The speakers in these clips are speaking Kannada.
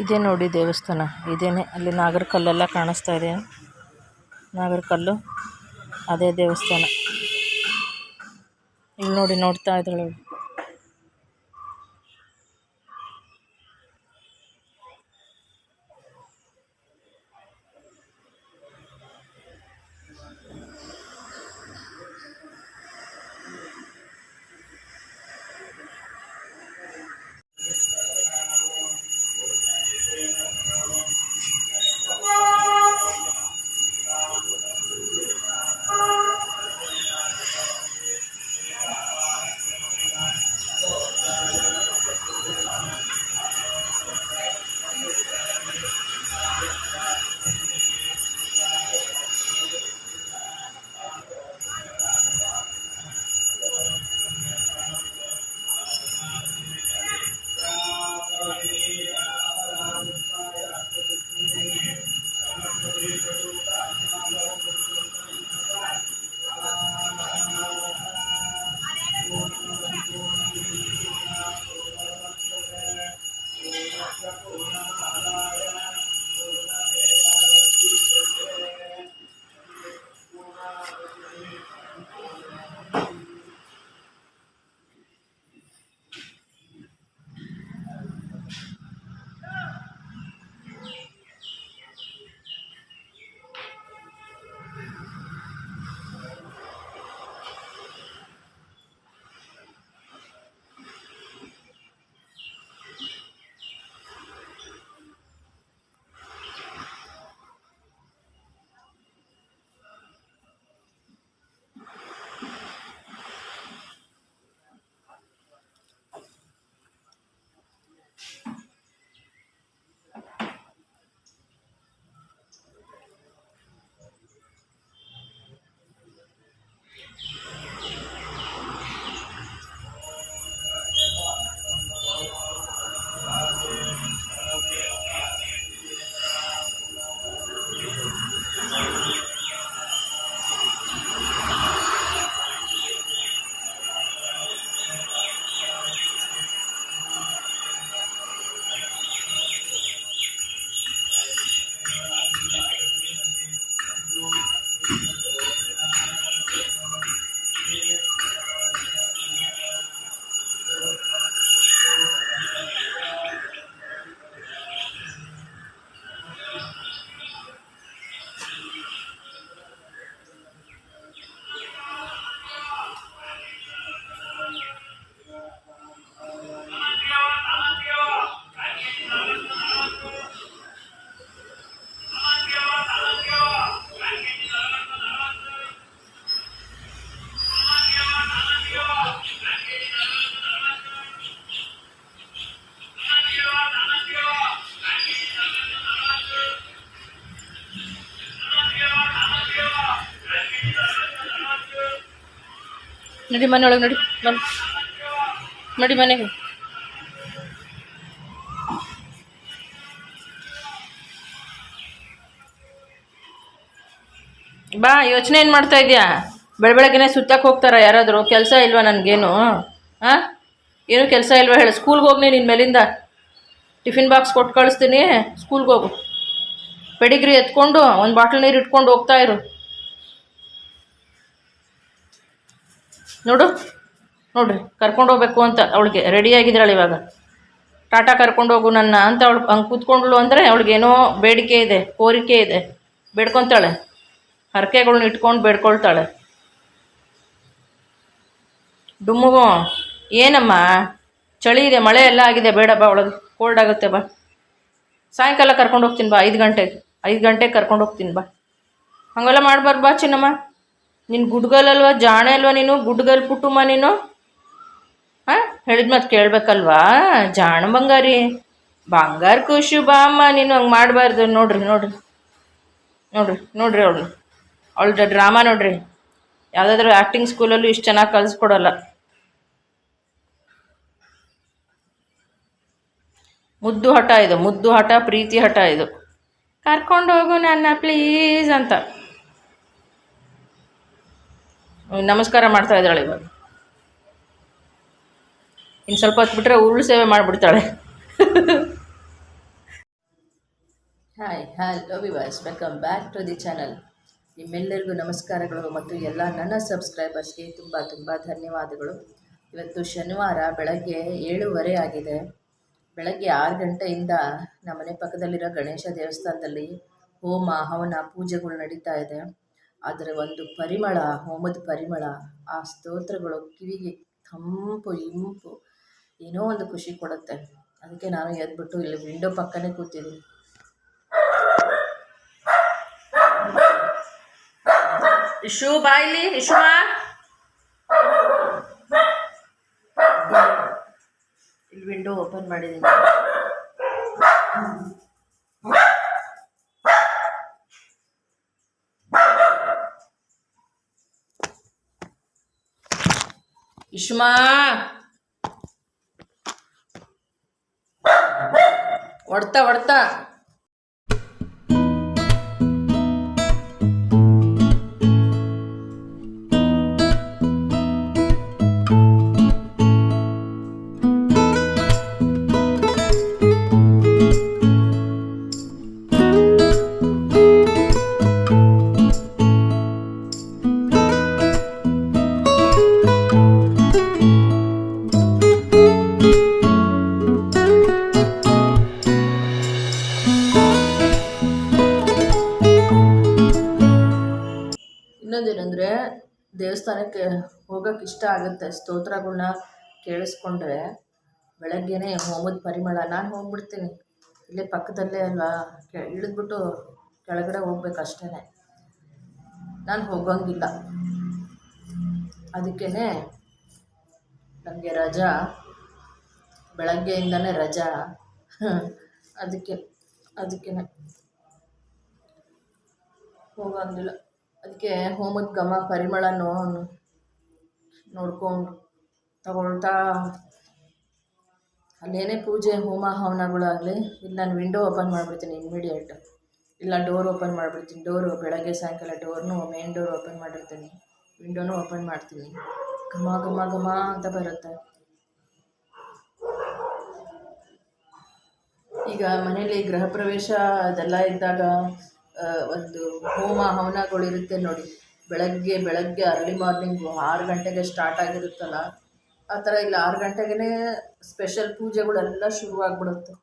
ಇದೇ ನೋಡಿ ದೇವಸ್ಥಾನ. ಇದೇನೆ. ಅಲ್ಲಿ ನಾಗರ ಕಲ್ಲೆಲ್ಲ ಕಾಣಿಸ್ತಾ ಇದೆ. ನಾಗರ ಕಲ್ಲು, ಅದೇ ದೇವಸ್ಥಾನ. ಇಲ್ಲಿ ನೋಡಿ ನೋಡ್ತಾ ಇದ್ದಾಳೆ ಅವ್ಳು. ನಡಿ ಮನೆ ಒಳಗೆ ನಡಿ ನಡಿ ಮನೆಗೆ. ಬಾ, ಯೋಚನೆ ಏನು ಮಾಡ್ತಾ ಇದೆಯಾ? ಬೆಳ ಬೆಳಗ್ಗೆನೆ ಸುತ್ತಕ್ಕೆ ಹೋಗ್ತಾರ ಯಾರಾದರೂ? ಕೆಲಸ ಇಲ್ವಾ ನನಗೇನು? ಹಾಂ ಏನು ಕೆಲಸ ಇಲ್ವಾ ಹೇಳು? ಸ್ಕೂಲ್ಗೆ ಹೋಗಿ ನಿನ್ನ ಮೇಲಿಂದ. ಟಿಫಿನ್ ಬಾಕ್ಸ್ ಕೊಟ್ಟು ಕಳಿಸ್ತೀನಿ. ಸ್ಕೂಲ್ಗೆ ಹೋಗು. ಪೆಡಿಗ್ರಿ ಎತ್ಕೊಂಡು ಒಂದು ಬಾಟ್ಲ್ ನೀರು ಇಟ್ಕೊಂಡು ಹೋಗ್ತಾ ಇರು. ನೋಡು. ನೋಡ್ರಿ, ಕರ್ಕೊಂಡು ಹೋಗ್ಬೇಕು ಅಂತ ಅವಳಿಗೆ. ರೆಡಿಯಾಗಿದ್ದಾಳೆ ಇವಾಗ. ಟಾಟಾ ಕರ್ಕೊಂಡು ಹೋಗು ನನ್ನ ಅಂತ ಅವಳು ಹಂಗೆ ಕೂತ್ಕೊಂಡ್ಳು ಅಂದರೆ ಅವಳಿಗೇನೋ ಬೇಡಿಕೆ ಇದೆ, ಕೋರಿಕೆ ಇದೆ. ಬೇಡ್ಕೊತಾಳೆ. ಹರಕೆಗಳನ್ನ ಇಟ್ಕೊಂಡು ಬೇಡ್ಕೊಳ್ತಾಳೆ. ಡುಮ್ಮುಗು ಏನಮ್ಮ? ಚಳಿ ಇದೆ, ಮಳೆ ಎಲ್ಲ ಆಗಿದೆ. ಬೇಡ ಬಾ ಕೋಲ್ಡ್ ಆಗುತ್ತೆ ಬಾ. ಸಾಯಂಕಾಲ ಕರ್ಕೊಂಡು ಹೋಗ್ತೀನಿ ಬಾ, ಐದು ಗಂಟೆಗೆ. ಐದು ಗಂಟೆಗೆ ಕರ್ಕೊಂಡು ಹೋಗ್ತೀನಿ ಬಾ. ಹಾಗೆಲ್ಲ ಮಾಡಬಾರ್ದು ಬಾ ಚಿನ್ನಮ್ಮ. ನಿನ್ನ ಅಲ್ವಾ ಜಾಣೆ ಅಲ್ವಾ ನೀನು? ಗುಡ್ಗಲ್ ಪುಟ್ಟುಮ್ಮ ನೀನು? ಹಾಂ? ಹೇಳಿದ ಮಾತು ಕೇಳಬೇಕಲ್ವಾ? ಜಾಣ ಬಂಗಾರಿ. ಬಂಗಾರ ಖುಷಿ ಬಾ ಅಮ್ಮ. ನೀನು ಹಂಗೆ ಮಾಡಬಾರ್ದು. ನೋಡ್ರಿ ನೋಡ್ರಿ. ನೋಡ್ರಿ ನೋಡ್ರಿ ಅವಳು. ಅವಳ್ದು ಡ್ರಾಮಾ ನೋಡ್ರಿ. ಯಾವುದಾದ್ರೂ ಆ್ಯಕ್ಟಿಂಗ್ ಸ್ಕೂಲಲ್ಲೂ ಇಷ್ಟು ಚೆನ್ನಾಗಿ ಕಲಿಸ್ಕೊಡಲ್ಲ. ಮುದ್ದು ಹಠ ಇದು. ಮುದ್ದು ಹಠ, ಪ್ರೀತಿ ಹಠ ಇದು. ಕರ್ಕೊಂಡು ಹೋಗು ನನ್ನ ಪ್ಲೀಸ್ ಅಂತ. ನಮಸ್ಕಾರ ಮಾಡ್ತಾ ಇದ್ದಾಳೆ ಇವಾಗ. ಇನ್ನು ಸ್ವಲ್ಪ ಹೊತ್ತು ಬಿಟ್ಟರೆ ಉರುಳು ಸೇವೆ ಮಾಡಿಬಿಡ್ತಾಳೆ. Hi hello viewers welcome back to the channel ನಿಮ್ಮೆಲ್ಲರಿಗೂ ನಮಸ್ಕಾರಗಳು ಮತ್ತು ಎಲ್ಲ ನನ್ನ ಸಬ್ಸ್ಕ್ರೈಬರ್ಸ್ಗೆ ತುಂಬ ತುಂಬ ಧನ್ಯವಾದಗಳು. ಇವತ್ತು ಶನಿವಾರ, ಬೆಳಗ್ಗೆ ಏಳುವರೆ ಆಗಿದೆ. ಬೆಳಗ್ಗೆ ಆರು ಗಂಟೆಯಿಂದ ನಮ್ಮ ಮನೆ ಪಕ್ಕದಲ್ಲಿರೋ ಗಣೇಶ ದೇವಸ್ಥಾನದಲ್ಲಿ ಹೋಮ, ಹವನ, ಪೂಜೆಗಳು ನಡೀತಾ ಇದೆ. ಅದರ ಒಂದು ಪರಿಮಳ, ಹೋಮದ ಪರಿಮಳ, ಆ ಸ್ತೋತ್ರಗಳು ಕಿವಿಗೆ ತಂಪು, ಇಂಪು, ಏನೋ ಒಂದು ಖುಷಿ ಕೊಡುತ್ತೆ. ಅದಕ್ಕೆ ನಾನು ಎದ್ಬಿಟ್ಟು ಇಲ್ಲಿ ವಿಂಡೋ ಪಕ್ಕನೇ ಕೂತಿದ್ದೀನಿ. ಇಶು ಬಾಯ್ಲಿ ಇಶುಮಾ ಇಲ್ಲಿ ವಿಂಡೋ ಓಪನ್ ಮಾಡಿದ್ದೀನಿ. ઈશ્મા વળતા વળતા ಇನ್ನೊಂದೇನೆಂದರೆ ದೇವಸ್ಥಾನಕ್ಕೆ ಹೋಗೋಕೆ ಇಷ್ಟ ಆಗುತ್ತೆ ಸ್ತೋತ್ರಗಳ್ನ ಕೇಳಿಸ್ಕೊಂಡ್ರೆ ಬೆಳಗ್ಗೆನೇ ಹೋಮದ ಪರಿಮಳ. ನಾನು ಹೋಗ್ಬಿಡ್ತೀನಿ. ಇಲ್ಲೇ ಪಕ್ಕದಲ್ಲೇ ಅಲ್ವಾ? ಕೆ, ಇಳಿದ್ಬಿಟ್ಟು ಕೆಳಗಡೆ ಹೋಗ್ಬೇಕಷ್ಟೇ ನಾನು ಹೋಗೋಂಗಿಲ್ಲ. ಅದಕ್ಕೇ ನಮಗೆ ರಜಾ. ಬೆಳಗ್ಗೆಯಿಂದನೇ ರಜಾ. ಅದಕ್ಕೆ ಅದಕ್ಕೇ ಹೋಗೋಂಗಿಲ್ಲ. ಅದಕ್ಕೆ ಹೋಮದ ಘಮ ಪರಿಮಳನೂ ನೋಡ್ಕೊಂಡು ತಗೊಳ್ತಾ ಅಲ್ಲೇನೇ ಪೂಜೆ ಹೋಮ ಹವನಗಳಾಗಲಿ ಇಲ್ಲಿ ನಾನು ವಿಂಡೋ ಓಪನ್ ಮಾಡಿಬಿಡ್ತೀನಿ ಇಮ್ಮಿಡಿಯೇಟ್ ಇಲ್ಲ ಡೋರ್ ಓಪನ್ ಮಾಡಿಬಿಡ್ತೀನಿ ಡೋರು ಬೆಳಗ್ಗೆ ಸಾಯಂಕಾಲ ಡೋರ್ನು ಮೇನ್ ಡೋರ್ ಓಪನ್ ಮಾಡಿರ್ತೀನಿ. ವಿಂಡೋನು ಓಪನ್ ಮಾಡ್ತೀನಿ. ಘಮ ಘಮ ಘಮ ಅಂತ ಬರುತ್ತೆ. ಈಗ ಮನೇಲಿ ಗೃಹ ಪ್ರವೇಶ ಅದೆಲ್ಲ ಇದ್ದಾಗ ಒಂದು ಹೋಮ ಹವನಗಳಿರುತ್ತೆ ನೋಡಿ. ಬೆಳಗ್ಗೆ ಬೆಳಗ್ಗೆ ಅರ್ಲಿ ಮಾರ್ನಿಂಗು ಆರು ಗಂಟೆಗೆ ಸ್ಟಾರ್ಟ್ ಆಗಿರುತ್ತಲ್ಲ, ಆ ಥರ ಇಲ್ಲ. ಆರು ಗಂಟೆಗೇ ಸ್ಪೆಷಲ್ ಪೂಜೆಗಳೆಲ್ಲ ಶುರುವಾಗ್ಬಿಡುತ್ತೆ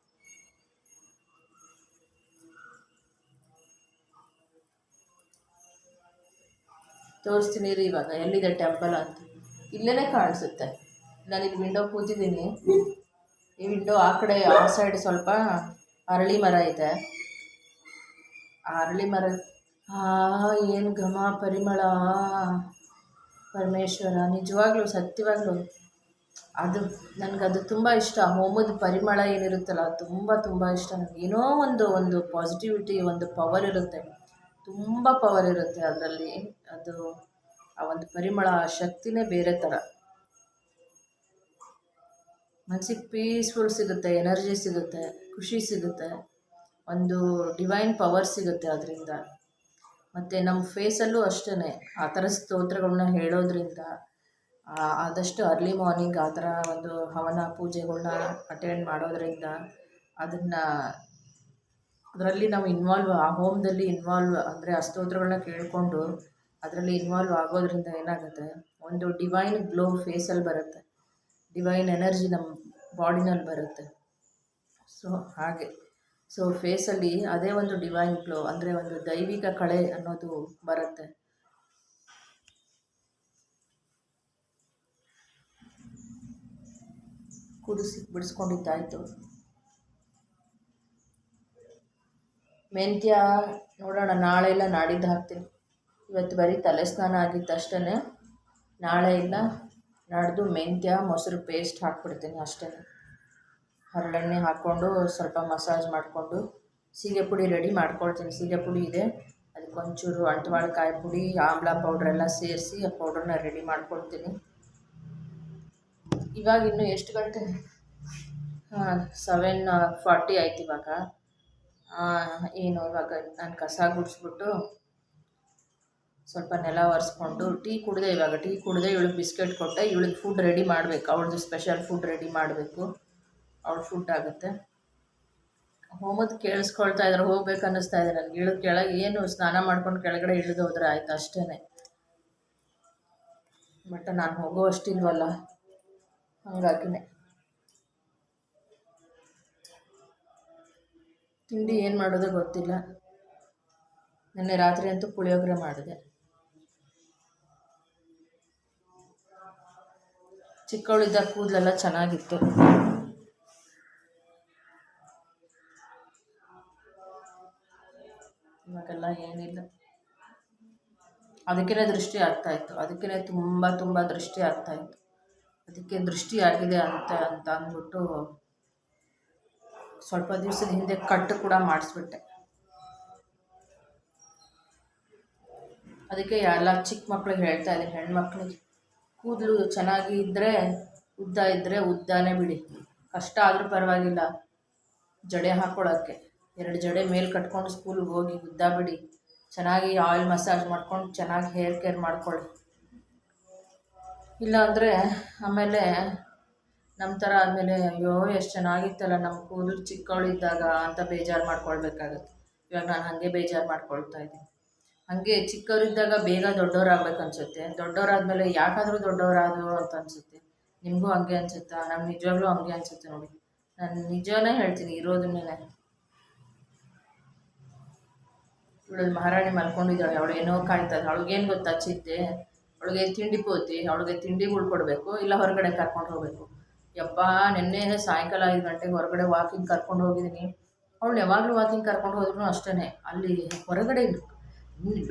ತೋರಿಸ್ತೀನಿ ರೀ ಇವಾಗ, ಎಲ್ಲಿದೆ ಟೆಂಪಲ್ ಅಂತ. ಇಲ್ಲೇ ಕಾಣಿಸುತ್ತೆ. ನಾನೀಗ ವಿಂಡೋ ಕೂತಿದ್ದೀನಿ ಈ ವಿಂಡೋ ಆ ಕಡೆ, ಆ ಸೈಡ್ ಸ್ವಲ್ಪ ಅರಳಿ ಮರ ಇದೆ. ಅರಳಿ ಮರ ಆ, ಏನು ಘಮ ಪರಿಮಳ. ಪರಮೇಶ್ವರ, ನಿಜವಾಗ್ಲೂ, ಸತ್ಯವಾಗ್ಲೂ. ಅದು, ನನಗದು ತುಂಬ ಇಷ್ಟ. ಹೋಮದ ಪರಿಮಳ ಏನಿರುತ್ತಲ್ಲ, ಅದು ತುಂಬ ತುಂಬ ಇಷ್ಟ ನನಗೆ. ಏನೋ ಒಂದು ಒಂದು ಪಾಸಿಟಿವಿಟಿ ಒಂದು ಪವರ್ ಇರುತ್ತೆ. ತುಂಬ ಪವರ್ ಇರುತ್ತೆ ಅದರಲ್ಲಿ. ಅದು, ಆ ಒಂದು ಪರಿಮಳ, ಆ ಶಕ್ತಿನೇ ಬೇರೆ ಥರ ಮನಸ್ಸಿಗೆ ಪೀಸ್ಫುಲ್ ಸಿಗುತ್ತೆ ಎನರ್ಜಿ ಸಿಗುತ್ತೆ, ಖುಷಿ ಸಿಗುತ್ತೆ. ಒಂದು ಡಿವೈನ್ ಪವರ್ ಸಿಗುತ್ತೆ ಅದರಿಂದ. ಮತ್ತು ನಮ್ಮ ಫೇಸಲ್ಲೂ ಅಷ್ಟೇ ಆ ಥರ ಸ್ತೋತ್ರಗಳನ್ನ ಹೇಳೋದ್ರಿಂದ ಆದಷ್ಟು ಅರ್ಲಿ ಮಾರ್ನಿಂಗ್ ಆ ಥರ ಒಂದು ಹವನ ಪೂಜೆಗಳನ್ನ ಅಟೆಂಡ್ ಮಾಡೋದ್ರಿಂದ ಅದನ್ನು, ಅದರಲ್ಲಿ ನಾವು ಇನ್ವಾಲ್ವ್ ಆ ಹೋಮ್ದಲ್ಲಿ ಇನ್ವಾಲ್ವ್ ಅಂದರೆ ಆ ಸ್ತೋತ್ರಗಳನ್ನ ಕೇಳಿಕೊಂಡು ಅದರಲ್ಲಿ ಇನ್ವಾಲ್ವ್ ಆಗೋದ್ರಿಂದ ಏನಾಗುತ್ತೆ, ಒಂದು ಡಿವೈನ್ ಗ್ಲೋ ಫೇಸಲ್ಲಿ ಬರುತ್ತೆ. ಡಿವೈನ್ ಎನರ್ಜಿ ನಮ್ಮ ಬಾಡಿನಲ್ಲಿ ಬರುತ್ತೆ. ಸೊ ಹಾಗೆ. ಸೊ ಫೇಸಲ್ಲಿ ಅದೇ ಒಂದು ಡಿವೈನ್ ಗ್ಲೋ ಅಂದರೆ ಒಂದು ದೈವಿಕ ಕಳೆ ಅನ್ನೋದು ಬರುತ್ತೆ. ಕುದಿಸಿ, ಬಿಡಿಸ್ಕೊಂಡಿದ್ದಾಯಿತು. ಮೆಂತ್ಯ ನೋಡೋಣ, ನಾಳೆ ಇಲ್ಲ, ನಾಡಿದ್ದು ಹಾಕ್ತೀನಿ. ಇವತ್ತು ಬರೀ ತಲೆ ಸ್ನಾನ ಆಗಿತ್ತು ಅಷ್ಟೇ ನಾಳೆ ಇಲ್ಲ, ನಾಡ್ದು ಮೆಂತ್ಯ, ಮೊಸರು ಪೇಸ್ಟ್ ಹಾಕ್ಬಿಡ್ತೀನಿ ಅಷ್ಟೇ ಹರಳೆಣ್ಣೆ ಹಾಕ್ಕೊಂಡು ಸ್ವಲ್ಪ ಮಸಾಜ್ ಮಾಡಿಕೊಂಡು ಸೀಗೆ ಪುಡಿ ರೆಡಿ ಮಾಡ್ಕೊಳ್ತೀನಿ. ಸೀಗೆ ಪುಡಿ ಇದೆ. ಅದಕ್ಕೊಂಚೂರು ಅಂಟುವಾಳಕಾಯಿ ಪುಡಿ, ಆಮ್ಲ ಪೌಡ್ರ್ ಎಲ್ಲ ಸೇರಿಸಿ ಆ ಪೌಡ್ರನ್ನ ರೆಡಿ ಮಾಡ್ಕೊಳ್ತೀನಿ. ಇವಾಗ ಇನ್ನು ಎಷ್ಟು ಗಂಟೆ? ಸೆವೆನ್ ಫಾರ್ಟಿ ಆಯ್ತು ಇವಾಗ. ಏನು ಇವಾಗ ನಾನು ಕಸ ಗುಡಿಸ್ಬಿಟ್ಟು ಸ್ವಲ್ಪ ನೆಲ ಒರೆಸ್ಕೊಂಡು ಟೀ ಕುಡಿದೆ ಇವಾಗ. ಟೀ ಕುಡಿದೆ ಇವಳಿಗೆ ಬಿಸ್ಕೆಟ್ ಕೊಟ್ಟೆ. ಇವಳಿಗೆ ಫುಡ್ ರೆಡಿ ಮಾಡಬೇಕು. ಅವಳದು ಸ್ಪೆಷಲ್ ಫುಡ್ ರೆಡಿ ಮಾಡಬೇಕು. ಫುಡ್ ಆಗುತ್ತೆ. ಹೋಮದ್ ಕೇಳಿಸ್ಕೊಳ್ತಾ ಇದ್ರೆ, ಹೋಗ್ಬೇಕು ಅನ್ನಿಸ್ತಾ ಇದೆ ನನಗೆ. ಇಳಿದ ಕೆಳಗೆ ಏನು ಸ್ನಾನ ಮಾಡ್ಕೊಂಡು ಕೆಳಗಡೆ ಇಳಿದು ಹೋದ್ರೆ ಆಯ್ತು ಅಷ್ಟೇ ಬಟ್ ನಾನು ಹೋಗೋ ಅಷ್ಟಿಲ್ವಲ್ಲ. ಹಂಗಾಗಿನೇ ತಿಂಡಿ ಏನು ಮಾಡೋದು ಗೊತ್ತಿಲ್ಲ. ನಿನ್ನೆ ರಾತ್ರಿ ಅಂತೂ ಪುಳಿಯೋಗರೆ ಮಾಡಿದೆ. ಚಿಕ್ಕವಳಿದ್ದ ಕೂದಲೆಲ್ಲ ಚೆನ್ನಾಗಿತ್ತು. ಇವಾಗೆಲ್ಲ ಏನಿಲ್ಲ. ಅದಕ್ಕೇ ದೃಷ್ಟಿ ಆಗ್ತಾ ಇತ್ತು. ಅದಕ್ಕೇ ತುಂಬ ತುಂಬ ದೃಷ್ಟಿ ಆಗ್ತಾ ಇತ್ತು. ಅದಕ್ಕೆ ದೃಷ್ಟಿ ಆಗಿದೆ ಅಂತ ಅಂತ ಅಂದ್ಬಿಟ್ಟು ಸ್ವಲ್ಪ ದಿವಸದ ಹಿಂದೆ ಕಟ್ಟು ಕೂಡ ಮಾಡಿಸ್ಬಿಟ್ಟೆ. ಅದಕ್ಕೆ ಎಲ್ಲ ಚಿಕ್ಕ ಮಕ್ಳಿಗೆ ಹೇಳ್ತಾ ಇದ್ದೀನಿ ಹೆಣ್ಮಕ್ಳಿಗೆ. ಕೂದಲು ಚೆನ್ನಾಗಿ ಇದ್ದರೆ ಉದ್ದ ಇದ್ದರೆ ಉದ್ದಾನೇ ಬಿಡಿ. ಕಷ್ಟ ಆದರೂ ಪರವಾಗಿಲ್ಲ. ಜಡೆ ಹಾಕ್ಕೊಳ್ಳೋಕ್ಕೆ ಎರಡು ಜಡೆ ಮೇಲೆ ಕಟ್ಕೊಂಡು ಸ್ಕೂಲ್ಗೆ ಹೋಗಿ ಉದ್ದಾಬಿಡಿ ಚೆನ್ನಾಗಿ ಆಯಿಲ್ ಮಸಾಜ್ ಮಾಡ್ಕೊಂಡು ಚೆನ್ನಾಗಿ ಹೇರ್ ಕೇರ್ ಮಾಡ್ಕೊಳ್ಳಿ. ಇಲ್ಲಾಂದರೆ ಆಮೇಲೆ ನಮ್ಮ ಥರ ಆದಮೇಲೆ ಅಯ್ಯೋ, ಎಷ್ಟು ಚೆನ್ನಾಗಿತ್ತಲ್ಲ ನಮ್ಮ ಕೂದಲು ಚಿಕ್ಕವಳಿದ್ದಾಗ ಅಂತ ಬೇಜಾರು ಮಾಡ್ಕೊಳ್ಬೇಕಾಗತ್ತೆ. ಇವಾಗ ನಾನು ಹಾಗೆ ಬೇಜಾರು ಮಾಡ್ಕೊಳ್ತಾ ಇದ್ದೀನಿ. ಹಾಗೆ ಚಿಕ್ಕವರಿದ್ದಾಗ ಬೇಗ ದೊಡ್ಡವರಾಗ್ಬೇಕು ಅನಿಸುತ್ತೆ ದೊಡ್ಡವರಾದಮೇಲೆ ಯಾಕಾದರೂ ದೊಡ್ಡವರಾದರು ಅಂತ ಅನಿಸುತ್ತೆ. ನಿಮಗೂ ಹಂಗೆ ಅನಿಸುತ್ತಾ? ನಮ್ಮ ನಿಜವಾಗ್ಲೂ ಹಂಗೆ ಅನಿಸುತ್ತೆ ನೋಡಿ. ನಾನು ನಿಜವೇ ಹೇಳ್ತೀನಿ ಇರೋದನ್ನೇ ಇವಳಲ್ಲಿ ಮಹಾರಾಣಿ ಮಲ್ಕೊಂಡಿದ್ದಾಳೆ, ಅವಳು ಏನೋ ಕಾಯ್ತದೆ ಅವಳಿಗೇನು ಗೊತ್ತಾ ಚಿಂತೆ? ಅವಳಿಗೆ ತಿಂಡಿ ಪೋತಿ ಅವಳಿಗೆ ತಿಂಡಿಗಳು ಕೊಡಬೇಕು, ಇಲ್ಲ ಹೊರಗಡೆ ಕರ್ಕೊಂಡು ಹೋಗಬೇಕು. ಯಪ್ಪ ನಿನ್ನೆ ಸಾಯಂಕಾಲ ಐದು ಗಂಟೆಗೆ ಹೊರಗಡೆ ವಾಕಿಂಗ್ ಕರ್ಕೊಂಡು ಹೋಗಿದ್ದೀನಿ. ಅವಳು ಯಾವಾಗಲೂ ವಾಕಿಂಗ್ ಕರ್ಕೊಂಡು ಹೋದ್ರೂ ಅಷ್ಟೇ ಅಲ್ಲಿ ಹೊರಗಡೆ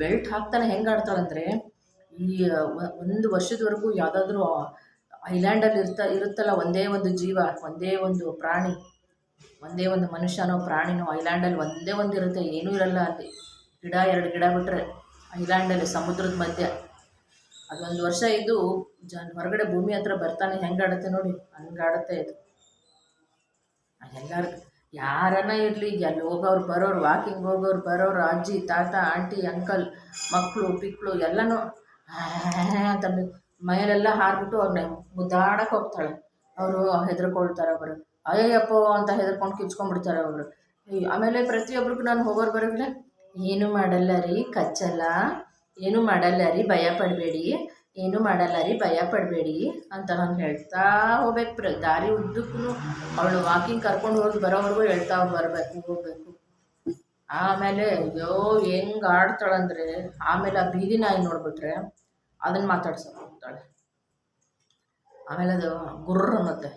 ಬೆಲ್ಟ್ ಹಾಕ್ತಾನೆ ಹೆಂಗೆ ಆಡ್ತಾಳಂದರೆ ಈ ಒಂದು ವರ್ಷದವರೆಗೂ ಯಾವುದಾದ್ರೂ ಐಲ್ಯಾಂಡಲ್ಲಿ ಇರ್ತಾ, ಇರುತ್ತಲ್ಲ ಒಂದೇ ಒಂದು ಜೀವ, ಒಂದೇ ಒಂದು ಪ್ರಾಣಿ, ಒಂದೇ ಒಂದು ಮನುಷ್ಯನೋ ಪ್ರಾಣಿನೋ ಐಲ್ಯಾಂಡಲ್ಲಿ ಒಂದೇ ಒಂದು ಇರುತ್ತೆ, ಏನೂ ಇರಲ್ಲ ಅಲ್ಲಿ. ಗಿಡ, ಎರಡು ಗಿಡ ಬಿಟ್ಟರೆ ಐಲ್ಯಾಂಡಲ್ಲಿ ಸಮುದ್ರದ ಮಧ್ಯ. ಅದೊಂದು ವರ್ಷ ಇದ್ದು ಜನ್ ಹೊರಗಡೆ ಭೂಮಿ ಹತ್ರ ಬರ್ತಾನೆ, ಹೆಂಗೆ ಆಡುತ್ತೆ ನೋಡಿ, ಹಂಗೆ ಆಡುತ್ತೆ ಇದು. ಎಲ್ಲರಿಗೂ, ಯಾರನ್ನ ಇರಲಿ, ಎಲ್ಲಿ ಹೋಗೋರು ಬರೋರು ವಾಕಿಂಗ್ ಹೋಗೋರು ಬರೋರು, ಅಜ್ಜಿ, ತಾತ, ಆಂಟಿ ಅಂಕಲ್ ಮಕ್ಕಳು ಪಿಕ್ಳು, ಎಲ್ಲನೂ ಅಂತ ಮೈಲೆಲ್ಲ ಹಾರ್ಬಿಟ್ಟು ಅವ್ರನ್ನ ಮುದ್ದಾಡಕ್ಕೆ ಹೋಗ್ತಾಳೆ. ಅವರು ಹೆದರ್ಕೊಳ್ತಾರೆ ಅವರು. ಅಯ್ಯಪ್ಪ ಅಂತ ಹೆದರ್ಕೊಂಡು ಕಿಚ್ಕೊಂಡ್ಬಿಡ್ತಾರೆ ಅವರು. ಆಮೇಲೆ ಪ್ರತಿಯೊಬ್ಬರಿಗೂ ನಾನು ಹೋಗೋರು ಬರೋದ್ರೆ ಏನು ಮಾಡಲ್ಲ ರೀ ಕಚ್ಚಲ್ಲ. ಏನು ಮಾಡಲ್ಲ ರೀ ಭಯ ಪಡಬೇಡಿ. ಏನು ಮಾಡಲ್ಲ ರೀ ಭಯ ಪಡಬೇಡಿ ಅಂತ ನಾನು ಹೇಳ್ತಾ ಹೋಗ್ಬೇಕು ಪ್ರ ದಾರಿ ಉದ್ದಕ್ಕೂ ಅವಳು ವಾಕಿಂಗ್ ಕರ್ಕೊಂಡು ಹೋಗಿ ಬರೋವರೆಗೂ ಹೇಳ್ತಾ ಬರಬೇಕು, ಹೋಗ್ಬೇಕು. ಆಮೇಲೆ ಅಯ್ಯೋ ಹೆಂಗೆ ಆಡ್ತಾಳಂದ್ರೆ ಆಮೇಲೆ ಆ ಬೀದಿ ನಾಯಿ ನೋಡ್ಬಿಟ್ರೆ ಅದನ್ನು ಮಾತಾಡ್ಸೋಕೆ ಹೋಗ್ತಾಳೆ. ಆಮೇಲೆ ಅದು ಗುರ್ರ ಮತ್ತೆ.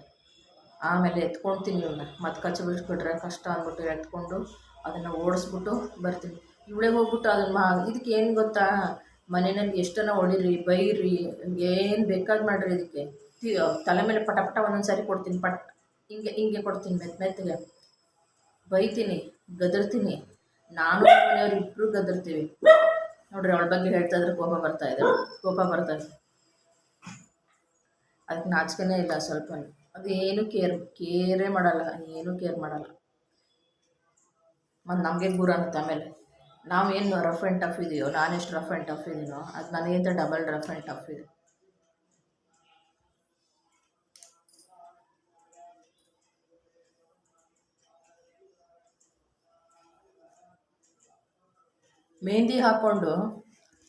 ಆಮೇಲೆ ಎತ್ಕೊಳ್ತೀನಿ ಇವನ್ನ ಮತ್ತೆ ಕಚ್ಚಿ ಬಿಟ್ಬಿಟ್ರೆ ಕಷ್ಟ ಅಂದ್ಬಿಟ್ಟು ಎತ್ಕೊಂಡು ಅದನ್ನು ಓಡಿಸ್ಬಿಟ್ಟು ಬರ್ತೀನಿ. ಇವಳೇ ಹೋಗ್ಬಿಟ್ಟು ಅದನ್ನು ಮಾ ಇದಕ್ಕೆ ಏನು ಗೊತ್ತಾ? ಮನೆಯಲ್ಲಿ ಎಷ್ಟನ್ನ ಹೊಡೀರಿ, ಬೈರಿ ಏನು ಬೇಕಾದ್ ಮಾಡಿರಿ ಇದಕ್ಕೆ. ತಲೆ ಮೇಲೆ ಪಟ ಪಟ ಒಂದೊಂದು ಸಾರಿ ಕೊಡ್ತೀನಿ, ಪಟ್, ಹಿಂಗೆ ಹಿಂಗೆ ಕೊಡ್ತೀನಿ ಮೆತ್ ಮೆತ್ತಗೆ. ಬೈತೀನಿ, ಗದರ್ತೀನಿ. ನಾನು ಮನೆಯವ್ರು ಇಬ್ಬರು ಗದರ್ತೀವಿ. ನೋಡ್ರಿ ಅವಳ ಬಗ್ಗೆ ಹೇಳ್ತಾ ಇದ್ರೆ ಕೋಪ ಬರ್ತಾ ಇದೆ. ಕೋಪ ಬರ್ತಾ ಇದೆ. ಅದಕ್ಕೆ ನಾಚಿಕೆನೇ ಇಲ್ಲ ಸ್ವಲ್ಪ. ಅದು ಏನು ಕೇರ್ ಕೇರೇ ಮಾಡಲ್ಲ, ಏನು ಕೇರ್ ಮಾಡಲ್ಲ. ಮತ್ತು ನಮಗೆ ಗುರು ಅನ್ನುತ್ತೆ ಆಮೇಲೆ. ನಾವೇನು ರಫ್ ಆ್ಯಂಡ್ ಟಫ್ ಇದೆಯೋ ನಾನೆಷ್ಟು ರಫ್ ಆ್ಯಂಡ್ ಟಫ್ ಇದೀನೋ, ಅದು ನನಗಿಂತ ಡಬಲ್ ರಫ್ ಆ್ಯಂಡ್ ಟಫ್ ಇದೆ. ಮೆಹಂದಿ ಹಾಕ್ಕೊಂಡು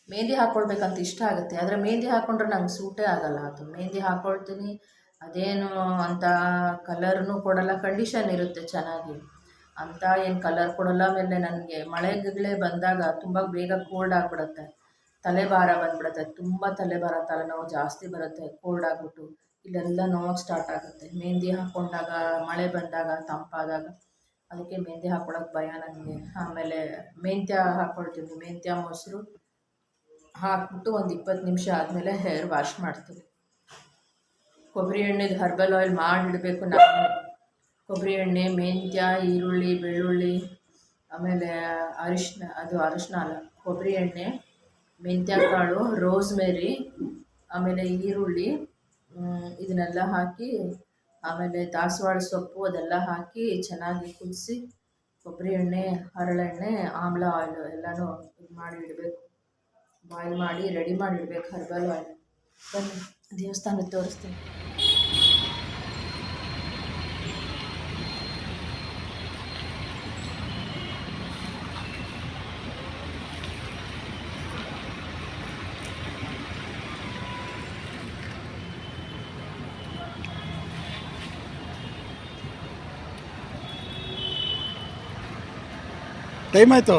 ಮೆಹಂದಿ ಹಾಕ್ಕೊಳ್ಬೇಕಂತ ಇಷ್ಟ ಆಗುತ್ತೆ. ಆದರೆ ಮೆಹಂದಿ ಹಾಕ್ಕೊಂಡ್ರೆ ನಂಗೆ ಸೂಟೇ ಆಗಲ್ಲ ಅದು. ಮೆಹಂದಿ ಹಾಕ್ಕೊಳ್ತೀನಿ ಅದೇನು ಅಂತ ಕಲರ್ನು ಕೊಡಲ್ಲ ಕಂಡೀಷನ್ ಇರುತ್ತೆ ಚೆನ್ನಾಗಿ. ಅಂತ ಏನು ಕಲರ್ ಕೊಡಲ್ಲ, ಆಮೇಲೆ ನನಗೆ ಮಳೆಗಳೇ ಬಂದಾಗ ತುಂಬ ಬೇಗ ಕೋಲ್ಡ್ ಆಗಿಬಿಡುತ್ತೆ. ತಲೆಭಾರ ಬಂದ್ಬಿಡುತ್ತೆ. ತುಂಬ ತಲೆಭಾರ, ತಲೆನೋವು ಜಾಸ್ತಿ ಬರುತ್ತೆ ಕೋಲ್ಡ್ ಆಗಿಬಿಟ್ಟು. ಇಲ್ಲೆಲ್ಲ ನೋವು ಸ್ಟಾರ್ಟ್ ಆಗುತ್ತೆ. ಮೆಹಂದಿ ಹಾಕ್ಕೊಂಡಾಗ ಮಳೆ ಬಂದಾಗ, ತಂಪಾದಾಗ, ಅದಕ್ಕೆ ಮೆಹಂದಿ ಹಾಕ್ಕೊಳಕ್ಕೆ ಭಯ ನನಗೆ. ಆಮೇಲೆ ಮೆಂತ್ಯ ಹಾಕ್ಕೊಳ್ತೀನಿ ಮೆಂತ್ಯ ಮೊಸರು ಹಾಕ್ಬಿಟ್ಟು ಒಂದು ಇಪ್ಪತ್ತು ನಿಮಿಷ ಆದಮೇಲೆ ಹೇರ್ ವಾಶ್ ಮಾಡ್ತೀನಿ. ಕೊಬ್ಬರಿ ಎಣ್ಣೆದು ಹರ್ಬಲ್ ಆಯಿಲ್ ಮಾಡಿಡಬೇಕು ನಾನು ಕೊಬ್ಬರಿ ಎಣ್ಣೆ, ಮೆಂತ್ಯ, ಈರುಳ್ಳಿ, ಬೆಳ್ಳುಳ್ಳಿ, ಆಮೇಲೆ ಅರಿಶಿನ, ಅದು ಅರಿಶಿನ ಅಲ್ಲ, ಕೊಬ್ಬರಿ ಎಣ್ಣೆ, ಮೆಂತ್ಯ ಕಾಳು, ರೋಸ್ಮೆರಿ, ಆಮೇಲೆ ಈರುಳ್ಳಿ ಇದನ್ನೆಲ್ಲ ಹಾಕಿ, ಆಮೇಲೆ ದಾಸವಾಳ ಸೊಪ್ಪು ಅದೆಲ್ಲ ಹಾಕಿ ಚೆನ್ನಾಗಿ ಕುದಿಸಿ, ಕೊಬ್ಬರಿ ಎಣ್ಣೆ ಹರಳೆಣ್ಣೆ ಆಮ್ಲ ಆಯಿಲ್ ಎಲ್ಲನೂ ಇದು ಮಾಡಿ ಇಡಬೇಕು. ಬಾಯ್ಲ್ ಮಾಡಿ ರೆಡಿ ಮಾಡಿ ಇಡಬೇಕು, ಹರ್ಬಲ್ ಆಯಿಲ್ ಬನ್ನಿ, ದೇವಸ್ಥಾನಕ್ಕೆ ತೋರಿಸ್ತೀನಿ. ಟೈಮ್ ಆಯಿತು